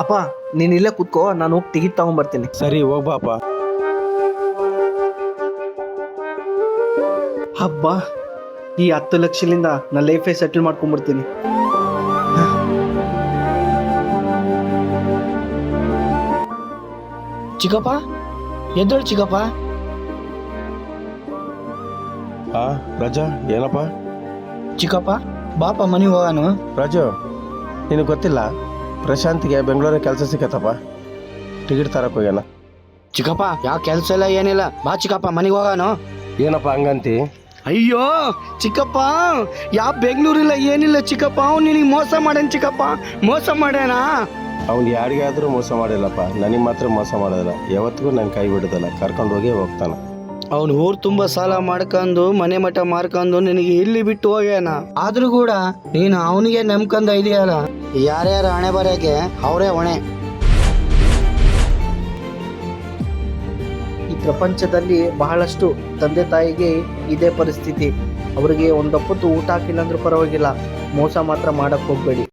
ಅಪ್ಪ ನೀನ್ ಇಲ್ಲೇ ಕುತ್ಕೋ ನಾನು ಹೋಗಿ ಟಿಕೆಟ್ ತಗೊಂಡ್ಬರ್ತೀನಿ ಸರಿ ಹೋಗ್ಬಾಪ ಹಬ್ಬ ಈ ಹತ್ತು ಲಕ್ಷಲಿಂದ ನನ್ನ ಲೈಫೇ ಸೆಟಲ್ ಮಾಡ್ಕೊಂಡ್ಬಿಡ್ತೀನಿ ಚಿಕ್ಕಪ್ಪ ಎದ್ದೇಳು ಚಿಕ್ಕಪ್ಪ. ಆ ರಾಜ ಏನಪ್ಪ? ಚಿಕ್ಕಪ್ಪ ಬಾಪ ಮನೆಗೆ ಹೋಗಾನು? ರಾಜು ನಿನಗೆ ಗೊತ್ತಿಲ್ಲ? ಪ್ರಶಾಂತ್ಗೆ ಬೆಂಗಳೂರಿಗೆ ಕೆಲಸ ಸಿಕ್ಕತ್ತಪ್ಪ ಟಿಕೆಟ್ ತರಕ್ಕೆ ಹೋಗ್ಯಾನ. ಚಿಕ್ಕಪ್ಪ ಯಾವ ಕೆಲಸ ಇಲ್ಲ ಏನಿಲ್ಲ. ಬಾ ಚಿಕ್ಕಪ್ಪ ಮನೆಗೆ ಹೋಗಾನು. ಏನಪ್ಪ ಹಂಗಂತಿ? ಅಯ್ಯೋ ಚಿಕ್ಕಪ್ಪ ಯಾವ ಬೆಂಗಳೂರಿಲ್ಲ ಏನಿಲ್ಲ ಚಿಕ್ಕಪ್ಪ. ಅವ್ನು ನಿನಗೆ ಮೋಸ ಮಾಡ್ಯಾನ ಚಿಕ್ಕಪ್ಪ. ಮೋಸ ಮಾಡ್ಯಾನ? ಅವ್ನು ಯಾರಿಗಾದರೂ ಮೋಸ ಮಾಡಿಲ್ಲಪ್ಪ. ನನಗೆ ಮಾತ್ರ ಮೋಸ ಮಾಡೋದಿಲ್ಲ. ಯಾವತ್ತಿಗೂ ನನ್ನ ಕೈ ಬಿಡೋದಿಲ್ಲ. ಕರ್ಕೊಂಡು ಹೋಗಿ ಹೋಗ್ತಾನೆ. ಅವನು ಊರು ತುಂಬ ಸಾಲ ಮಾಡ್ಕೊಂಡು ಮನೆ ಮಠ ಮಾರ್ಕೊಂಡು ನಿನಗೆ ಇಲ್ಲಿ ಬಿಟ್ಟು ಹೋಗ್ಯಾನ. ಆದ್ರೂ ಕೂಡ ನೀನು ಅವನಿಗೆ ನಂಬ್ಕೊಂಡ ಇದೆಯಲ್ಲ? ಯಾರ್ಯಾರ ಹಣೆ ಬರೋಕೆ ಅವರೇ ಹೊಣೆ. ಈ ಪ್ರಪಂಚದಲ್ಲಿ ಬಹಳಷ್ಟು ತಂದೆ ತಾಯಿಗೆ ಇದೇ ಪರಿಸ್ಥಿತಿ. ಅವರಿಗೆ ಒಂದೊಪ್ಪತ್ತು ಊಟ ಹಾಕಿಲ್ಲ ಅಂದ್ರೂ ಪರವಾಗಿಲ್ಲ. ಮೋಸ ಮಾತ್ರ ಮಾಡಕ್ ಹೋಗ್ಬೇಡಿ.